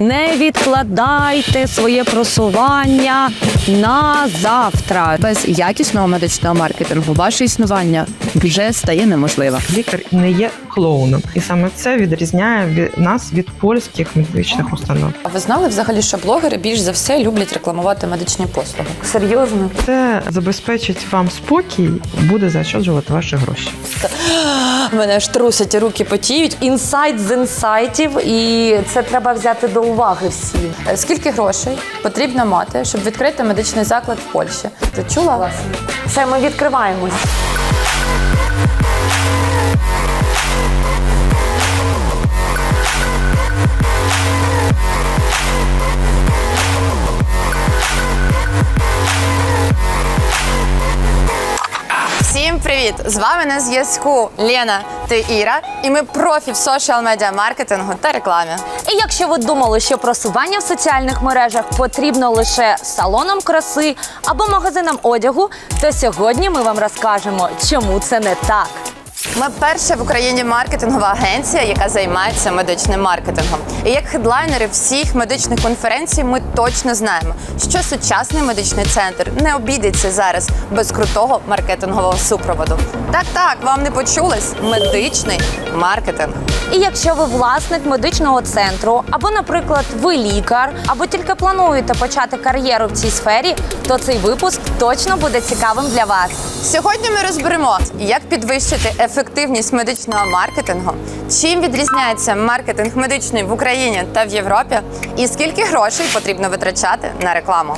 Не відкладайте своє просування на завтра. Без якісного медичного маркетингу ваше існування вже стає неможливе. Лікар не є клоуном, і саме це відрізняє від нас від польських медичних установ. А ви знали взагалі, що блогери більш за все люблять рекламувати медичні послуги? Серйозно? Це забезпечить вам спокій, буде заощаджувати ваші гроші. Мене ж трусять руки потіють. Інсайт з інсайтів, і це треба взяти до уваги всі. Е, Скільки грошей потрібно мати, щоб відкрити медичний заклад в Польщі? Ти чула? Все, ми відкриваємось. Привіт! З вами на зв'язку Лена та Іра, і ми профі в соціал медіа маркетингу та рекламі. І якщо ви думали, що просування в соціальних мережах потрібно лише салонам краси або магазинам одягу, то сьогодні ми вам розкажемо, чому це не так. Ми перша в Україні маркетингова агенція, яка займається медичним маркетингом. І як хедлайнери всіх медичних конференцій, ми точно знаємо, що сучасний медичний центр не обійдеться зараз без крутого маркетингового супроводу. Так, так, вам не почулось медичний маркетинг. І якщо ви власник медичного центру, або, наприклад, ви лікар, або тільки плануєте почати кар'єру в цій сфері, то цей випуск точно буде цікавим для вас. Сьогодні ми розберемо, як підвищити ефективність медичного маркетингу, чим відрізняється маркетинг медичний в Україні та в Європі, і скільки грошей потрібно витрачати на рекламу.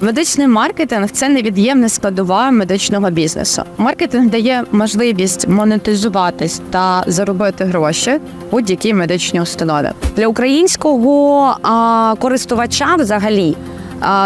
Медичний маркетинг це невід'ємна складова медичного бізнесу. Маркетинг дає можливість монетизуватись та заробити гроші будь-якій медичній установі. Для українського а, користувача взагалі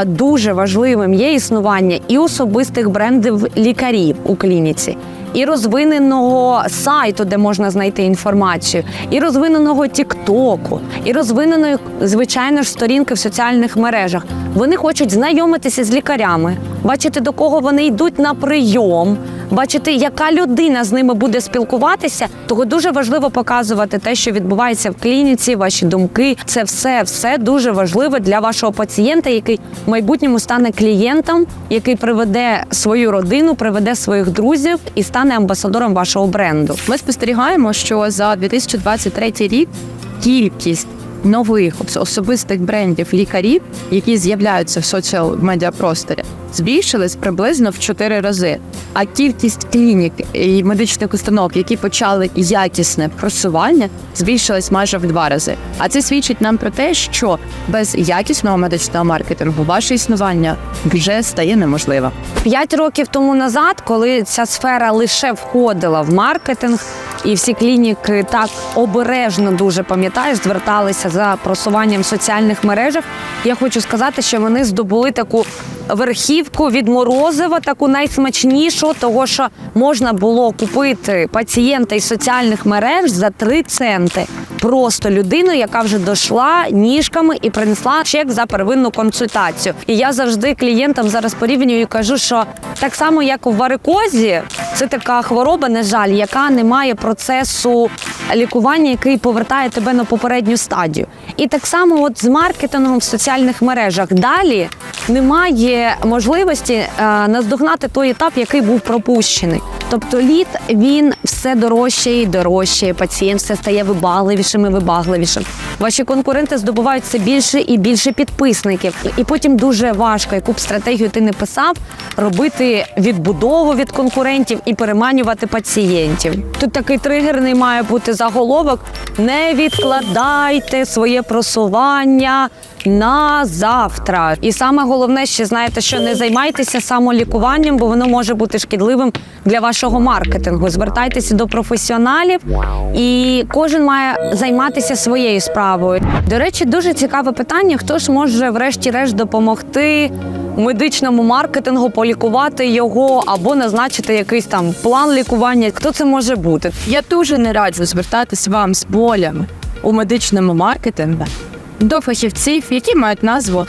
дуже важливим є існування і особистих брендів лікарів у клініці. І розвиненого сайту, де можна знайти інформацію, і розвиненого Тіктоку, і розвиненої, звичайно ж, сторінки в соціальних мережах. Вони хочуть знайомитися з лікарями, бачити, до кого вони йдуть на прийом, бачити, яка людина з ними буде спілкуватися. Того дуже важливо показувати те, що відбувається в клініці, ваші думки. Це все, все дуже важливо для вашого пацієнта, який в майбутньому стане клієнтом, який приведе свою родину, приведе своїх друзів і стане амбасадором вашого бренду. Ми спостерігаємо, що за 2023 рік кількість нових ос- особистих брендів лікарів, які з'являються в соціал медіапросторі, збільшилась приблизно в 4 рази. А кількість клінік і медичних установ, які почали якісне просування, збільшилась майже в два рази. А це свідчить нам про те, що без якісного медичного маркетингу ваше існування вже стає неможливе. П'ять років тому назад, коли ця сфера лише входила в маркетинг, і всі клініки так обережно дуже пам'ятаєш, зверталися за просуванням в соціальних мережах. Я хочу сказати, що вони здобули таку верхівку від морозива, таку найсмачнішу, того що можна було купити пацієнта із соціальних мереж за 3 центи. Просто людину, яка вже дійшла ніжками і принесла чек за первинну консультацію. І я завжди клієнтам зараз порівнюю і кажу, що так само, як у варикозі, це така хвороба, на жаль, яка не має процесу лікування, який повертає тебе на попередню стадію. І так само, от з маркетингом в соціальних мережах далі немає можливості е, наздогнати той етап, який був пропущений. Тобто лід він все дорожче і дорожче. Пацієнт все стає вибагливішим і вибагливішим. Ваші конкуренти здобувають все більше і більше підписників. І потім дуже важко, яку б стратегію ти не писав, робити відбудову від конкурентів і переманювати пацієнтів. Тут такий тригерний має бути заголовок: не відкладайте своє просування на завтра. І саме головне, ще знаєте, що не займайтеся самолікуванням, бо воно може бути шкідливим для вашого маркетингу. Звертайтеся до професіоналів, і кожен має займатися своєю справою. До речі, дуже цікаве питання: хто ж може, врешті-решт, допомогти медичному маркетингу, полікувати його або назначити якийсь там план лікування? Хто це може бути? Я дуже не раджу звертатись вам з болями у медичному маркетингу до фахівців, які мають назву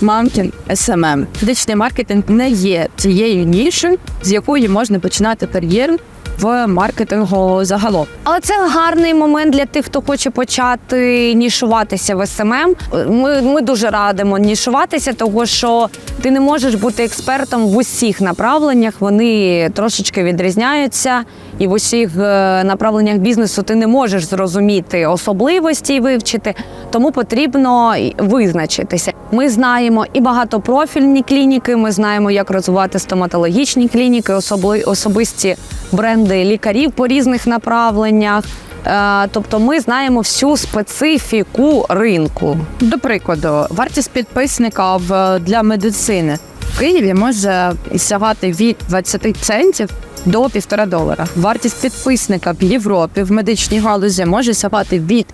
Мамкін SMM. Медичний маркетинг не є цією нішою, з якої можна починати кар'єру в маркетингу загалом. Але це гарний момент для тих, хто хоче почати нішуватися в СММ. Ми, ми дуже радимо нішуватися, тому що ти не можеш бути експертом в усіх направленнях. Вони трошечки відрізняються, і в усіх е, направленнях бізнесу ти не можеш зрозуміти особливості і вивчити. Тому потрібно визначитися. Ми знаємо і багатопрофільні клініки. Ми знаємо, як розвивати стоматологічні клініки, особли, особисті бренди лікарів по різних направленнях. Е, Тобто ми знаємо всю специфіку ринку. До прикладу, вартість підписника в для медицини в Києві може сягати від 20 центів до півтора долара. Вартість підписника в Європі в медичній галузі може сягати від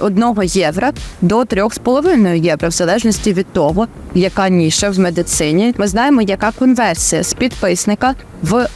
1 євро до 3,5 євро, в залежності від того, яка ніша в медицині. Ми знаємо, яка конверсія з підписника в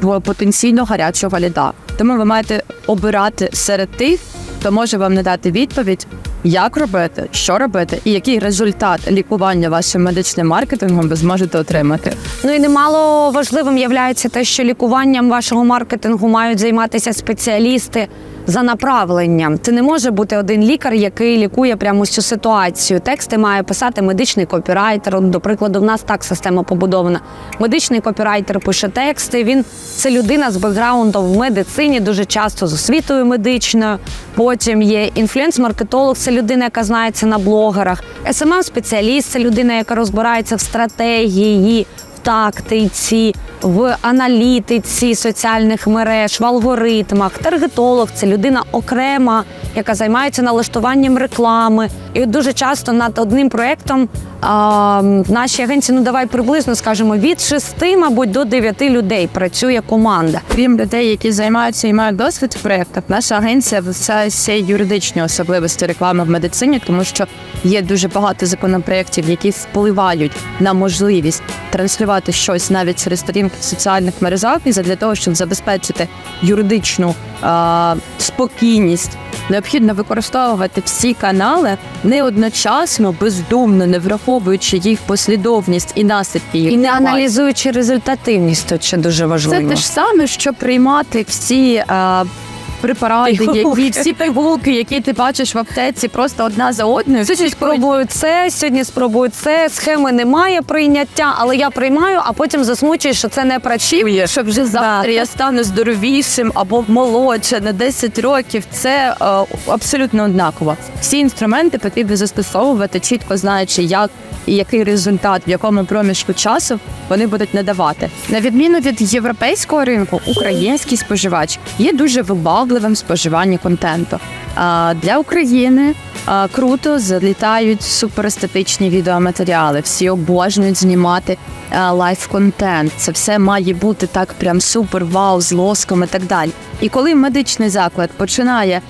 потенційно гарячого ліда. Тому ви маєте обирати серед тих, хто може вам надати відповідь, як робити, що робити, і який результат лікування вашим медичним маркетингом ви зможете отримати. Ну і немало важливим є те, що лікуванням вашого маркетингу мають займатися спеціалісти за направленням. Це не може бути один лікар, який лікує прямо цю ситуацію. Тексти має писати медичний копірайтер. До прикладу, в нас так система побудована. Медичний копірайтер пише тексти. Він це людина з бекграундом в медицині, дуже часто з освітою медичною. Потім є інфлюенс-маркетолог, це людина, яка знається на блогерах. smm спеціаліст це людина, яка розбирається в стратегії, тактиці, в аналітиці соціальних мереж, в алгоритмах. Таргетолог це людина окрема, яка займається налаштуванням реклами. І дуже часто над одним проєктом а, в нашій агенції, ну давай приблизно скажемо, від 6, мабуть, до 9 людей працює команда. Крім людей, які займаються і мають досвід в проєктах, наша агенція вивчає всі юридичні особливості реклами в медицині, тому що є дуже багато законопроєктів, які впливають на можливість транслювати щось навіть через сторінки в соціальних мережах, і для того, щоб забезпечити юридичну а, спокійність. Необхідно використовувати всі канали не одночасно, бездумно, не враховуючи їх послідовність і наслідки їх. І не аналізуючи результативність, то ще дуже Це важливо. те ж саме, що приймати всі е, препарати, які всі пігулки, які ти бачиш в аптеці, просто одна за одною. Сьогодні спробую це, сьогодні спробую це. Схеми немає прийняття, але я приймаю, а потім засмучуюсь, що це не працює. Що вже завтра я стану здоровішим або молодше на 10 років. Це е, абсолютно однаково. Всі інструменти потрібно застосовувати, чітко знаючи, як і який результат, в якому проміжку часу вони будуть надавати. На відміну від європейського ринку, український споживач є дуже вибагливим в споживанні контенту. Для України круто залітають суперестетичні відеоматеріали. Всі обожнюють знімати а, лайф-контент. Це все має бути так, прям супер вау, з лоском і так далі. І коли медичний заклад починає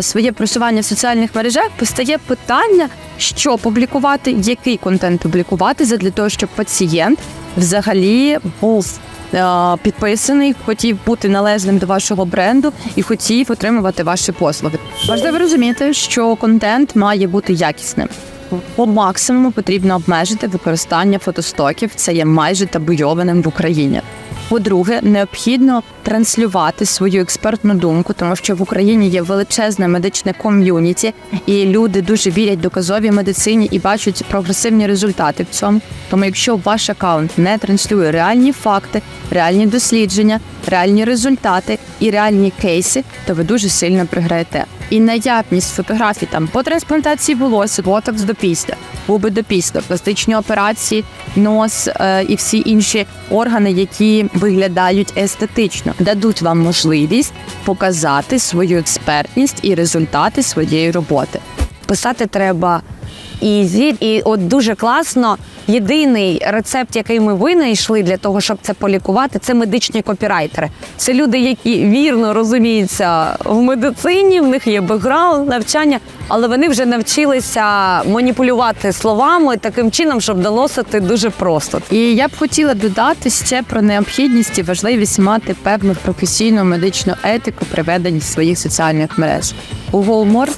своє просування в соціальних мережах, постає питання, що публікувати, який контент публікувати, для того, щоб пацієнт взагалі був підписаний, хотів бути належним до вашого бренду і хотів отримувати ваші послуги. Важливо розуміти, що контент має бути якісним. По максимуму потрібно обмежити використання фотостоків. Це є майже табуйованим в Україні. По-друге, необхідно транслювати свою експертну думку, тому що в Україні є величезне медичне ком'юніті, і люди дуже вірять доказовій медицині і бачать прогресивні результати в цьому. Тому, якщо ваш аккаунт не транслює реальні факти, реальні дослідження, реальні результати і реальні кейси, то ви дуже сильно програєте. І наявність фотографій там по трансплантації волосся, ботокс до після, губи до після, пластичні операції, нос е, і всі інші органи, які виглядають естетично, дадуть вам можливість показати свою експертність і результати своєї роботи. Писати треба ізі, і от дуже класно. Єдиний рецепт, який ми винайшли для того, щоб це полікувати, це медичні копірайтери. Це люди, які вірно розуміються в медицині, в них є бекграунд, навчання, але вони вже навчилися маніпулювати словами таким чином, щоб доносити дуже просто. І я б хотіла додати ще про необхідність і важливість мати певну професійну медичну етику при веденні своїх соціальних мереж. Гумор,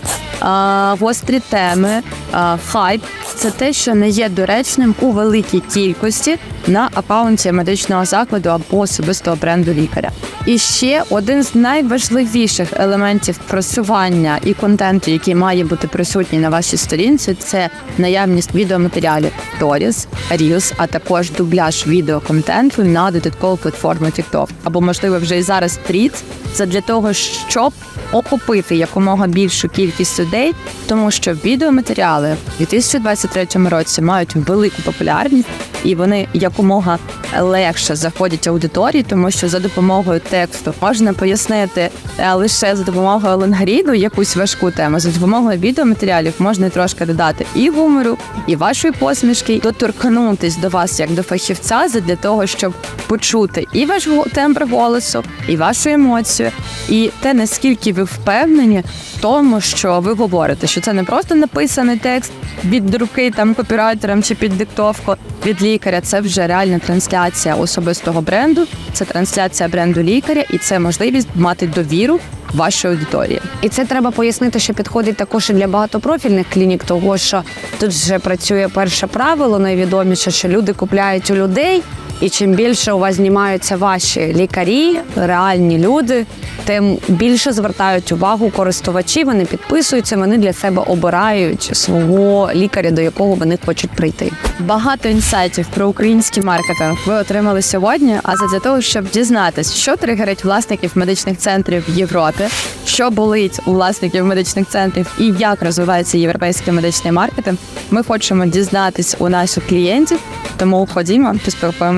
а, гострі теми, а, хайп це те, що не є доречним у великій кількості на акаунті медичного закладу або особистого бренду лікаря. І ще один з найважливіших елементів просування і контенту, який має бути присутній на вашій сторінці, це наявність відеоматеріалів Stories, Reels, а також дубляж відеоконтенту на додаткову платформу TikTok. або можливо вже і зараз Threads, задля того, щоб охопити якомога більшу кількість людей, тому що відеоматеріали в 2023 році мають велику популярність і вони якомога легше заходять аудиторії, тому що за допомогою тексту. Можна пояснити е, лише за допомогою ленгріду якусь важку тему. За допомогою відеоматеріалів можна трошки додати і гумору, і вашої посмішки, доторкнутись до вас як до фахівця, для того, щоб почути і ваш тембр голосу, і вашу емоцію, і те, наскільки ви впевнені в тому, що ви говорите, що це не просто написаний текст від руки там копірайтером чи під диктовку від лікаря. Це вже реальна трансляція особистого бренду, це трансляція бренду лікаря, і це можливість мати довіру вашої аудиторії. І це треба пояснити, що підходить також і для багатопрофільних клінік, того що тут вже працює перше правило, найвідоміше, що люди купляють у людей. І чим більше у вас знімаються ваші лікарі, реальні люди, тим більше звертають увагу користувачі. Вони підписуються, вони для себе обирають свого лікаря, до якого вони хочуть прийти. Багато інсайтів про український маркетинг ви отримали сьогодні. А задля того, щоб дізнатись, що тригерить власників медичних центрів в Європі, що болить у власників медичних центрів і як розвивається європейський медичний маркетинг, ми хочемо дізнатись у наших клієнтів. Тому ходімо,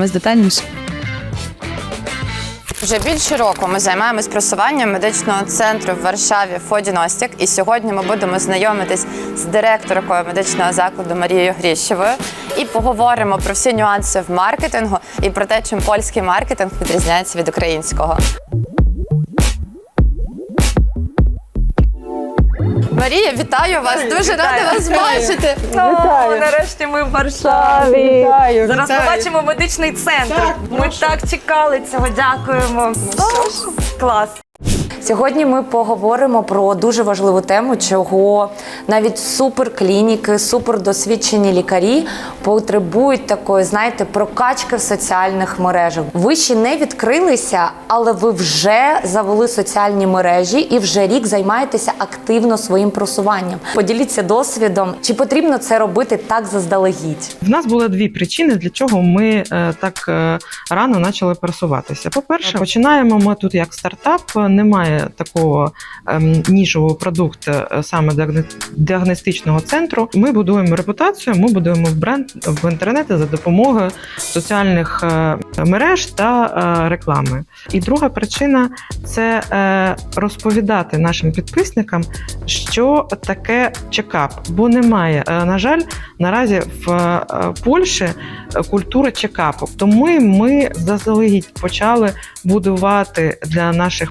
поспілкуємось детальніше. Вже більше року ми займаємось просуванням медичного центру в Варшаві Фодіностік. І сьогодні ми будемо знайомитись з директоркою медичного закладу Марією Гріщевою і поговоримо про всі нюанси в маркетингу і про те, чим польський маркетинг відрізняється від українського. Марія, вітаю вас! Дуже рада вас бачити. О, нарешті ми в Варшаві. Зараз вітаю. побачимо медичний центр. Ми так чекали цього. Дякуємо. Клас. Сьогодні ми поговоримо про дуже важливу тему, чого навіть суперклініки, супердосвідчені лікарі потребують такої, знаєте, прокачки в соціальних мережах. Ви ще не відкрилися, але ви вже завели соціальні мережі і вже рік займаєтеся активно своїм просуванням. Поділіться досвідом, чи потрібно це робити так заздалегідь? В нас було дві причини, для чого ми е, так е, рано почали просуватися. По-перше, починаємо ми тут як стартап, немає такого ем, нішового продукту е, саме діагно- діагностичного центру. Ми будуємо репутацію, ми будуємо бренд в інтернеті за допомогою соціальних е, мереж та е, реклами. І друга причина це розповідати нашим підписникам, що таке чекап, бо немає, на жаль, наразі в Польщі культури чекапу. Тому ми заздалегідь почали будувати для наших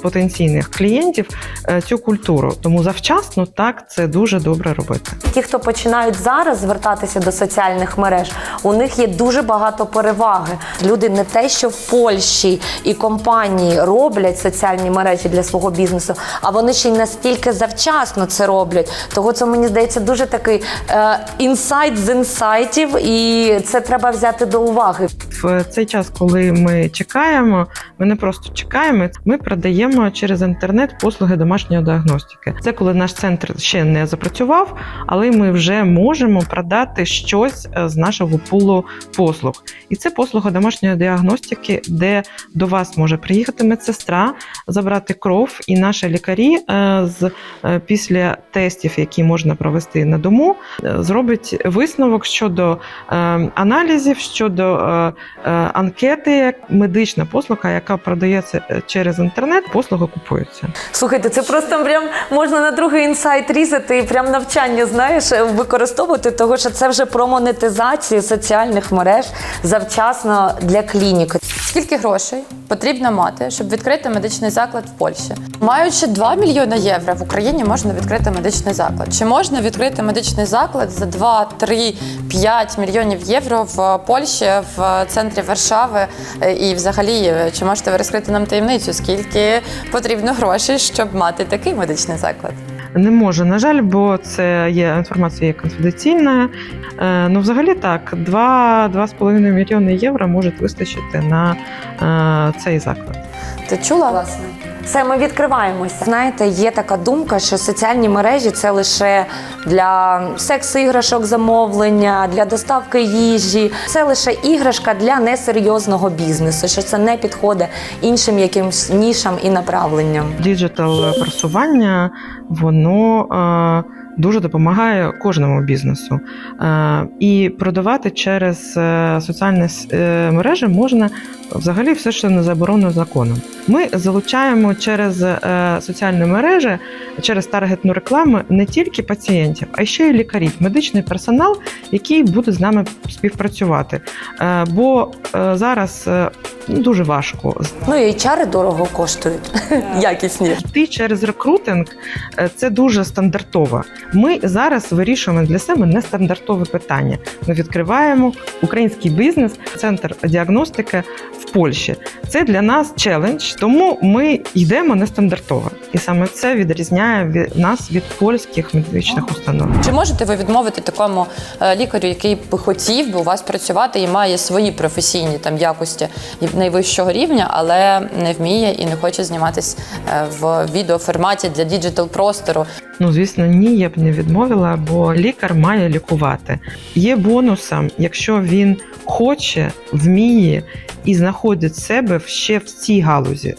потенційних клієнтів е, цю культуру. Тому завчасно так це дуже добре робити. Ті, хто починають зараз звертатися до соціальних мереж, у них є дуже багато переваги. Люди не те, що в Польщі і компанії роблять соціальні мережі для свого бізнесу, а вони ще й настільки завчасно це роблять. Того це мені здається дуже такий е, інсайт з інсайтів, і це треба взяти до уваги. В цей час, коли ми чекаємо, ми не просто чекаємо, ми продаємо через інтернет послуги домашньої діагностики. Це коли наш центр ще не запрацював, але ми вже можемо продати щось е, з нашого пулу послуг. І це послуга домашньої діагностики, де до вас може приїхати медсестра, забрати кров, і наші лікарі е, з е, після тестів, які можна провести на дому, зробить висновок щодо аналізів, щодо анкети, медична послуга, яка продається через інтернет, послуга купується. Слухайте, це просто прям можна на другий інсайт різати і прям навчання, знаєш, використовувати, того що це вже про монетизацію соціальних мереж завчасно для клініки. Скільки грошей потрібно мати, щоб відкрити медичний заклад в Польщі? Маючи 2 мільйони євро в Україні, можна відкрити медичний заклад. Чи можна відкрити медичний заклад за 2, 3, 5 мільйонів євро в Польщі, в центрі Варшави? Е, І взагалі, е, чи можете ви розкрити нам таємницю? Скільки потрібно гроші, щоб мати такий медичний заклад? Не може, на жаль, бо це є інформація є конфіденційна. Е, Ну, взагалі так, 2-2,5 мільйони євро може вистачити на е, цей заклад. Ти чула? Власне. Все, ми відкриваємося. Знаєте, є така думка, що соціальні мережі це лише для секс-іграшок замовлення, для доставки їжі. Це лише іграшка для несерйозного бізнесу, що це не підходить іншим якимсь нішам і направленням. Діджитал просування воно е, дуже допомагає кожному бізнесу. Е, і продавати через е, соціальні е, мережі можна взагалі все, що не заборонено законом. Ми залучаємо через соціальні мережі, через таргетну рекламу не тільки пацієнтів, а ще й лікарів, медичний персонал, який буде з нами співпрацювати. Бо зараз дуже важко Ну і чари дорого коштують. Якісні. йти через рекрутинг це дуже стандартово. Ми зараз вирішуємо для себе нестандартове питання. Ми відкриваємо український бізнес, центр діагностики в Польщі. Це для нас челендж, тому ми йдемо нестандартово, і саме це відрізняє від нас від польських медичних установ. Чи можете ви відмовити такому е, лікарю, який би хотів би у вас працювати і має свої професійні там якості найвищого рівня, але не вміє і не хоче зніматись е, в відеоформаті для діджитал простору? Ну, звісно, ні, я б не відмовила, бо лікар має лікувати. Є бонусом, якщо він хоче, вміє і знаходить себе ще в цій галузі.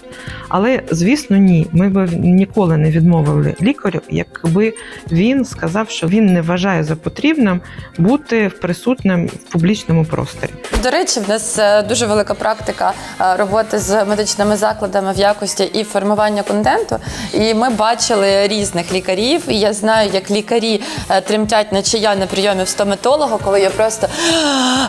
Але, звісно, ні. Ми б ніколи не відмовили лікарю, якби він сказав, що він не вважає за потрібним бути присутнім в публічному просторі. До речі, в нас е, дуже велика практика е, роботи з медичними закладами в якості і формування контенту. І ми бачили різних лікарів. І я знаю, як лікарі е, тремтять, наче я на прийомі в стоматолога, коли я просто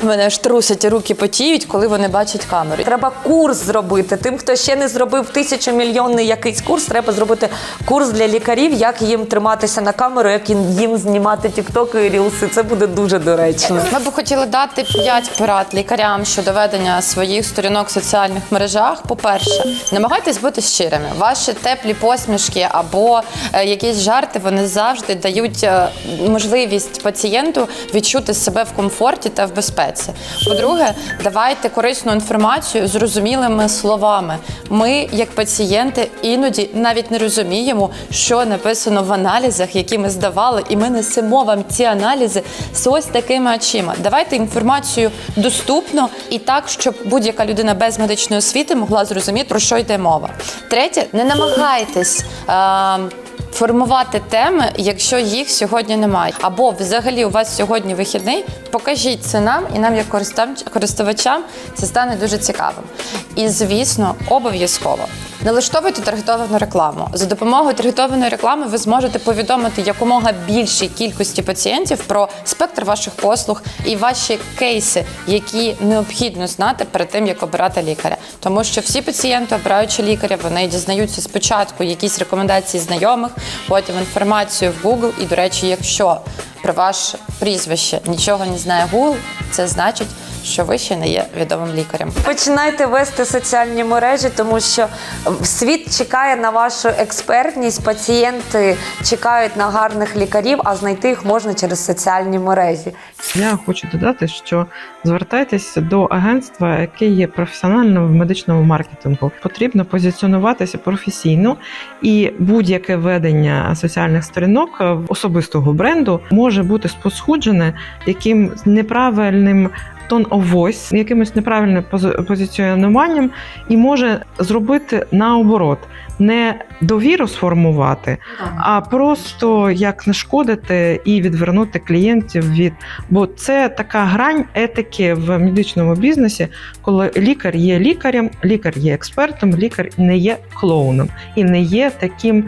мене аж трусять і руки потіють, коли вони бачать камеру. Треба курс зробити. Тим, хто ще не зробив тисячомільйонний якийсь курс, треба зробити курс для лікарів, як їм триматися на камеру, як їм- їм знімати тіктоки і рілси. Це буде дуже доречно. Ми б хотіли дати 5 порад лікарям щодо ведення своїх сторінок в соціальних мережах. По-перше, намагайтесь бути щирими. Ваші теплі посмішки або е, якісь жарти вони завжди дають е, можливість пацієнту відчути себе в комфорті та в безпеці. По-друге, давайте корисну інформацію зрозумілими словами. Ми, як пацієнти, іноді навіть не розуміємо, що написано в аналізах, які ми здавали, і ми несемо вам ці аналізи з ось такими очима. Давайте інформацію доступно і так, щоб будь-яка людина без медичної освіти могла зрозуміти, про що йде мова. Третє, не намагайтесь. е, Формувати теми, якщо їх сьогодні немає, або взагалі у вас сьогодні вихідний, покажіть це нам, і нам, як користувачам, це стане дуже цікавим. І звісно, обов'язково налаштовуйте таргетовану рекламу. За допомогою таргетованої реклами ви зможете повідомити якомога більшій кількості пацієнтів про спектр ваших послуг і ваші кейси, які необхідно знати перед тим, як обирати лікаря. Тому що всі пацієнти, обираючи лікаря, вони дізнаються спочатку якісь рекомендації знайомих, потім інформацію в Google. І, до речі, якщо про ваше прізвище нічого не знає Google, це значить, що ви ще не є відомим лікарем. Починайте вести соціальні мережі, тому що світ чекає на вашу експертність. Пацієнти чекають на гарних лікарів, а знайти їх можна через соціальні мережі. Я хочу додати, що звертайтеся до агентства, яке є професіональним в медичному маркетингу. Потрібно позиціонуватися професійно, і будь-яке ведення соціальних сторінок е, особистого бренду може бути спосуджене якимсь неправильним. Тон of voice, якимось неправильним пози- позиціонуванням, і може зробити наоборот, не довіру сформувати, а просто як нашкодити і відвернути клієнтів від бо це така грань етики в медичному бізнесі, коли лікар є лікарем, лікар є експертом, лікар не є клоуном і не є таким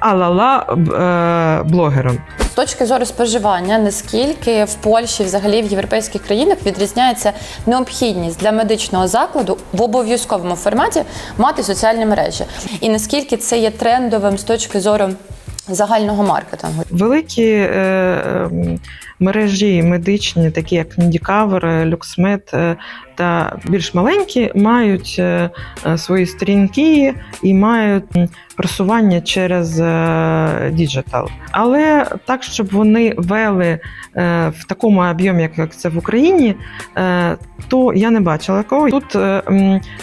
алала е, блогером. З точки зору споживання, наскільки в Польщі, взагалі в європейських країнах відрізняється необхідність для медичного закладу в обов'язковому форматі мати соціальні мережі, і наскільки це є трендовим з точки зору загального маркетингу? Великі е, ем, мережі медичні, такі як Медікавер, Люксмед е, та більш маленькі, мають е, е, свої сторінки і мають просування через е, діджитал. Але так, щоб вони вели е, в такому об'ємі, як, це в Україні, е, то я не бачила такого. Тут е,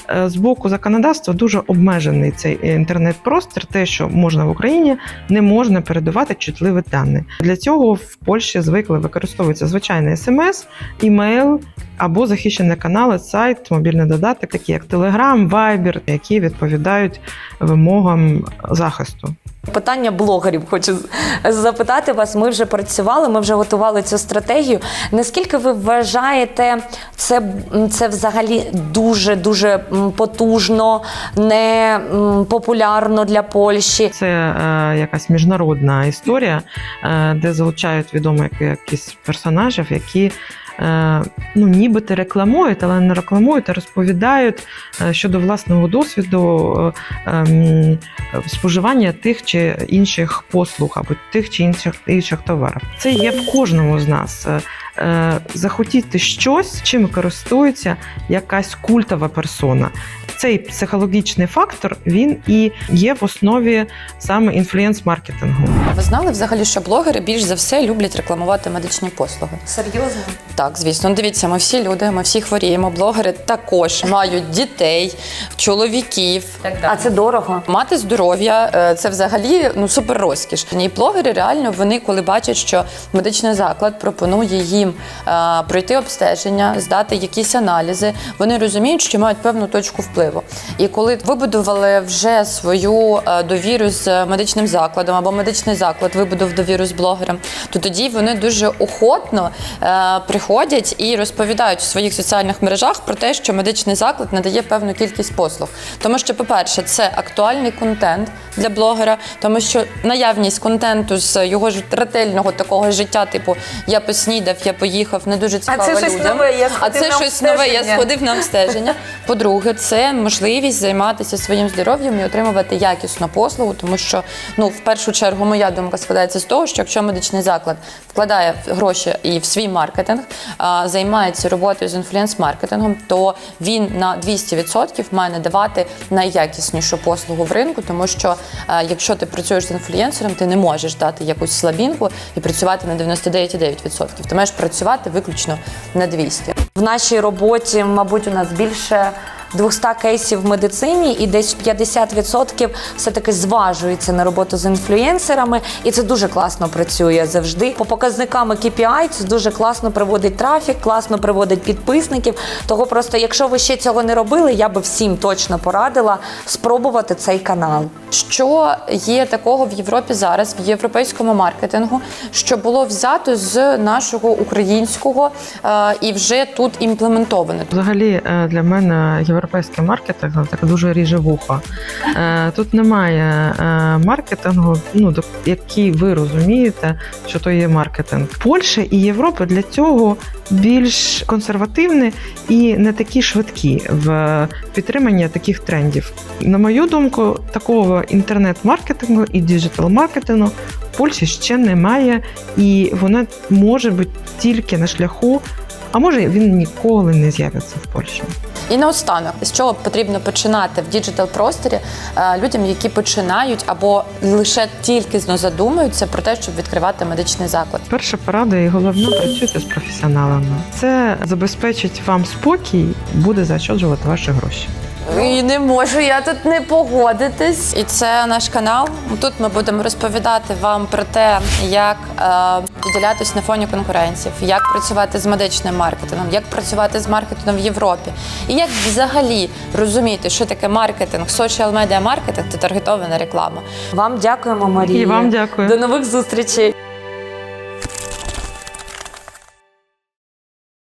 е, з боку законодавства дуже обмежений цей інтернет-простір. Те, що можна в Україні, не можна передавати чутливі дані. Для цього в Польщі звикли використовується звичайний смс, імейл або захищені канали, сайт, мобільний додаток, такі як Telegram, Viber, які відповідають вимогам захисту. Питання блогерів хочу запитати вас. Ми вже працювали, ми вже готували цю стратегію. Наскільки ви вважаєте, це, це взагалі дуже дуже потужно, не популярно для Польщі? Це е, якась міжнародна історія, е, де залучають відомих якісь персонажів, які ну, нібито рекламують, але не рекламують, а розповідають е, щодо власного досвіду е, ем, споживання тих чи інших послуг або тих чи інших, інших товарів. Це є в кожному з нас. Е, е, Захотіти щось, чим користується якась культова персона. Цей психологічний фактор він і є в основі саме інфлюенс-маркетингу. Ви знали взагалі, що блогери більш за все люблять рекламувати медичні послуги? Серйозно? Так, звісно. Ну, Дивіться, ми всі люди, ми всі хворіємо. Блогери також мають дітей, чоловіків. А це дорого. Мати здоров'я е, це взагалі ну супер розкіш. І блогери реально вони, коли бачать, що медичний заклад пропонує їм е, пройти обстеження, здати якісь аналізи, вони розуміють, що мають певну точку впливу. І коли вибудували вже свою е, довіру з медичним закладом або медичний заклад вибудував довіру з блогером, то тоді вони дуже охотно е, приходять і розповідають в своїх соціальних мережах про те, що медичний заклад надає певну кількість послуг. Тому що, по-перше, це актуальний контент для блогера, тому що наявність контенту з його ж ретельного такого життя, типу я поснідав, я поїхав, не дуже цікаво це щось людям. а це щось нове, я сходив на обстеження. По-друге, це можливість займатися своїм здоров'ям і отримувати якісну послугу, тому що ну в першу чергу моя думка складається з того, що якщо медичний заклад вкладає гроші і в свій маркетинг, а, займається роботою з інфлюенс-маркетингом, то він на 200% має надавати найякіснішу послугу в ринку, тому що е, якщо ти працюєш з інфлюенсером, ти не можеш дати якусь слабінку і працювати на 99%. Ти маєш працювати виключно на 200%. В нашій роботі, мабуть, у нас більше 200 кейсів в медицині, і десь 50% все-таки зважується на роботу з інфлюєнсерами, і це дуже класно працює завжди. По показникам KPI це дуже класно приводить трафік, класно приводить підписників. Того просто, якщо ви ще цього не робили, я би всім точно порадила спробувати цей канал. Що є такого в Європі зараз, в європейському маркетингу, що було взято з нашого українського е, і вже тут імплементовано? Взагалі е, для мене європейський маркетинг це таке дуже ріже вухо. Е, Тут немає е, маркетингу, ну до- який ви розумієте, що то є маркетинг. Польща і Європа для цього більш консервативні і не такі швидкі в підтриманні таких трендів. На мою думку, такого інтернет-маркетингу і діджитал-маркетингу в Польщі ще немає, і вона може бути тільки на шляху. А може він ніколи не з'явиться в Польщі. І наостанок, з чого потрібно починати в діджитал просторі е, людям, які починають або лише тільки задумуються про те, щоб відкривати медичний заклад. Перша порада і головне працюйте з професіоналами. Це забезпечить вам спокій, буде заощаджувати ваші гроші. І не можу я тут не погодитись. І це наш канал. Тут ми будемо розповідати вам про те, як е, виділятись на фоні конкуренців, як працювати з медичним маркетингом, як працювати з маркетингом в Європі, і як взагалі розуміти, що таке маркетинг, social медіа маркетинг та таргетована реклама. Вам дякуємо, Марія. І вам дякую. До нових зустрічей.